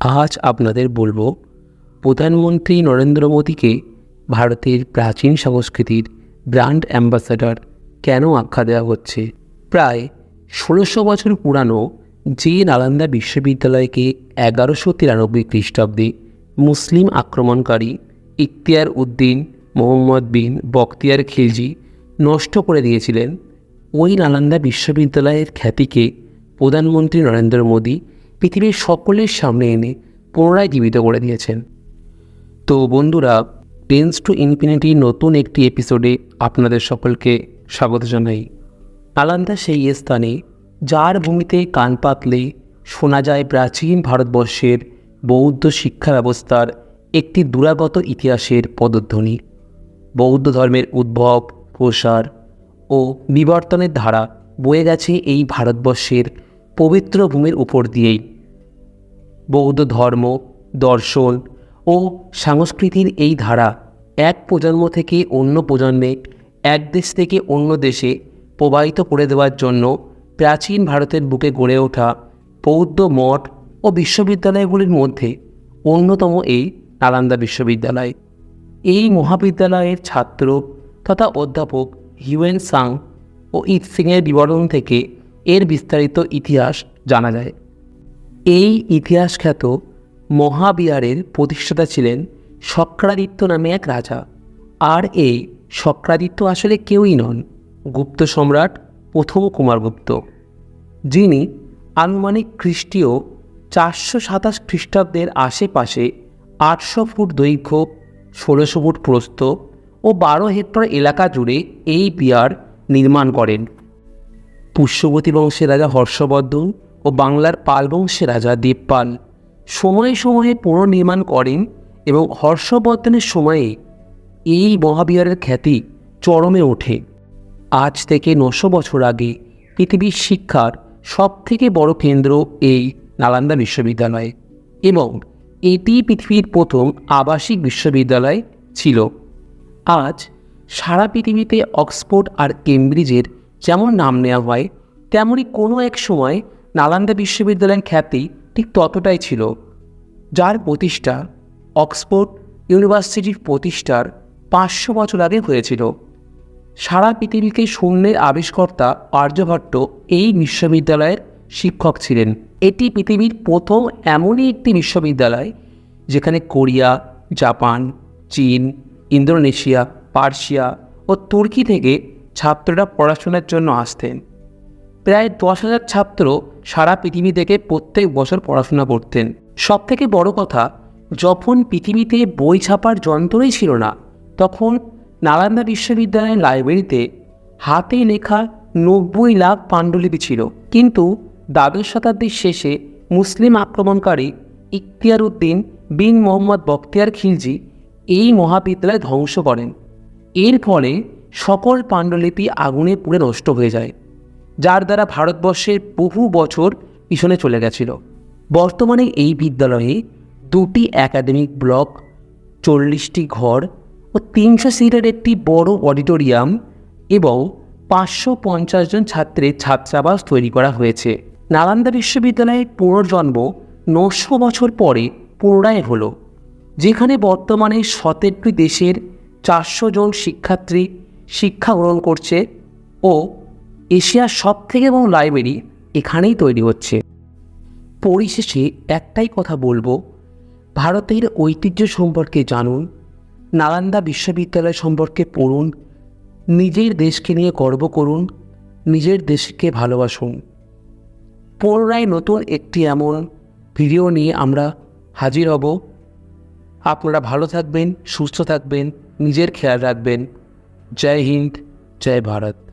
আজ আপনাদের বলব, প্রধানমন্ত্রী নরেন্দ্র মোদীকে ভারতের প্রাচীন সংস্কৃতির ব্র্যান্ড অ্যাম্বাসাডর কেন আখ্যা দেওয়া হচ্ছে? প্রায় ষোলোশো বছর পুরানো যে নালন্দা বিশ্ববিদ্যালয়কে এগারোশো তিরানব্বই খ্রিস্টাব্দে মুসলিম আক্রমণকারী ইখতিয়ার উদ্দিন, মোহাম্মদ বিন বখতিয়ার খিলজি নষ্ট করে দিয়েছিলেন। ওই নালন্দা বিশ্ববিদ্যালয়ের খ্যাতিকে প্রধানমন্ত্রী নরেন্দ্র মোদী পৃথিবীর সকলের সামনে এনে পুনরায় জীবিত করে দিয়েছেন। তো বন্ধুরা টেন্স টু ইনফিনিটি নতুন একটি এপিসোডে আপনাদের সকলকে স্বাগত জানাই। নালান্দা সেই স্থানে, যার ভূমিতে কান পাতলে শোনা যায় প্রাচীন ভারতবর্ষের বৌদ্ধ শিক্ষা ব্যবস্থার একটি দুরাগত ইতিহাসের পদধ্বনি। বৌদ্ধ ধর্মের উদ্ভব, প্রসার ও বিবর্তনের ধারা বয়ে গেছে এই ভারতবর্ষের পবিত্র ভূমির উপর দিয়েই। বৌদ্ধ ধর্ম, দর্শন ও সংস্কৃতির এই ধারা এক প্রজন্ম থেকে অন্য প্রজন্মে, এক দেশ থেকে অন্য দেশে প্রবাহিত করে দেওয়ার জন্য প্রাচীন ভারতের বুকে গড়ে ওঠা বৌদ্ধ মঠ ও বিশ্ববিদ্যালয়গুলির মধ্যে অন্যতম এই নালান্দা বিশ্ববিদ্যালয়। এই মহাবিদ্যালয়ের ছাত্র তথা অধ্যাপক হিউয়েন সাং ও ইত সিংয়ের বিবরণ থেকে এর বিস্তারিত ইতিহাস জানা যায়। এই ইতিহাস খ্যাত মহাবিহারের প্রতিষ্ঠাতা ছিলেন শক্রাদিত্য নামে এক রাজা। আর এই শক্রাদিত্য আসলে কেউই নন, গুপ্ত সম্রাট প্রথম কুমারগুপ্ত, যিনি আনুমানিক খ্রিস্টীয় চারশো সাতাশ খ্রিস্টাব্দের আশেপাশে আটশো ফুট দৈর্ঘ্য, ষোলোশো ফুট প্রস্থ ও বারো হেক্টর এলাকা জুড়ে এই বিহার নির্মাণ করেন। পুষ্যবতী বংশের রাজা হর্ষবর্ধন ও বাংলার পাল বংশের রাজা দেবপাল সময়ে সময়ে পুনর্নির্মাণ করেন এবং হর্ষবর্ধনের সময়ে এই মহাবিহারের খ্যাতি চরমে ওঠে। আজ থেকে নশো বছর আগে পৃথিবীর শিক্ষার সবথেকে বড় কেন্দ্র এই নালান্দা বিশ্ববিদ্যালয় এবং এটি পৃথিবীর প্রথম আবাসিক বিশ্ববিদ্যালয় ছিল। আজ সারা পৃথিবীতে অক্সফোর্ড আর কেমব্রিজের যেমন নাম নেওয়া হয় তেমনই কোনো এক সময় নালান্দা বিশ্ববিদ্যালয়ের খ্যাতি ঠিক ততটাই ছিল, যার প্রতিষ্ঠা অক্সফোর্ড ইউনিভার্সিটির প্রতিষ্ঠার পাঁচশো বছর আগে হয়েছিল। সারা পৃথিবীকে শূন্যের আবিষ্কর্তা আর্যভট্ট এই বিশ্ববিদ্যালয়ের শিক্ষক ছিলেন। এটি পৃথিবীর প্রথম এমনই একটি বিশ্ববিদ্যালয়, যেখানে কোরিয়া, জাপান, চীন, ইন্দোনেশিয়া, পার্সিয়া ও তুর্কি থেকে ছাত্ররা পড়াশোনার জন্য আসতেন। প্রায় দশ হাজার ছাত্র সারা পৃথিবী থেকে প্রত্যেক বছর পড়াশোনা করতেন। সব থেকে বড় কথা, যখন পৃথিবীতে বই ছাপার যন্ত্রই ছিল না, তখন নালন্দা বিশ্ববিদ্যালয়ের লাইব্রেরিতে হাতে লেখা নব্বই লাখ পাণ্ডুলিপি ছিল। কিন্তু দ্বাদশ শতাব্দীর শেষে মুসলিম আক্রমণকারী ইখতিয়ার উদ্দিন বিন মোহাম্মদ বখতিয়ার খিলজি এই মহাবিদ্যালয় ধ্বংস করেন। এর ফলে সকল পাণ্ডুলিপি আগুনে পুড়ে নষ্ট হয়ে যায়, যার দ্বারা ভারতবর্ষের বহু বছর পিছনে চলে গেছিল। বর্তমানে এই বিদ্যালয়ে দুটি একাডেমিক ব্লক, চল্লিশটি ঘর ও তিনশো সিটের একটি বড় অডিটোরিয়াম এবং পাঁচশো পঞ্চাশ জন ছাত্রের ছাত্রাবাস তৈরি করা হয়েছে। নালান্দা বিশ্ববিদ্যালয়ের পুনর্জন্ম নশো বছর পরে পুনরায় হলো, যেখানে বর্তমানে সতেরটি দেশের চারশো জন শিক্ষার্থী শিক্ষা গ্রহণ করছে ও এশিয়ার সব থেকে বড় লাইব্রেরি এখানেই তৈরি হচ্ছে। পরিশেষে একটাই কথা বলব, ভারতের ঐতিহ্য সম্পর্কে জানুন, নালান্দা বিশ্ববিদ্যালয় সম্পর্কে পড়ুন, নিজের দেশকে নিয়ে গর্ব করুন, নিজের দেশকে ভালোবাসুন। পুনরায় নতুন একটি এমন ভিডিও নিয়ে আমরা হাজির হব। আপনারা ভালো থাকবেন, সুস্থ থাকবেন, নিজের খেয়াল রাখবেন। जय हिंद जय भारत।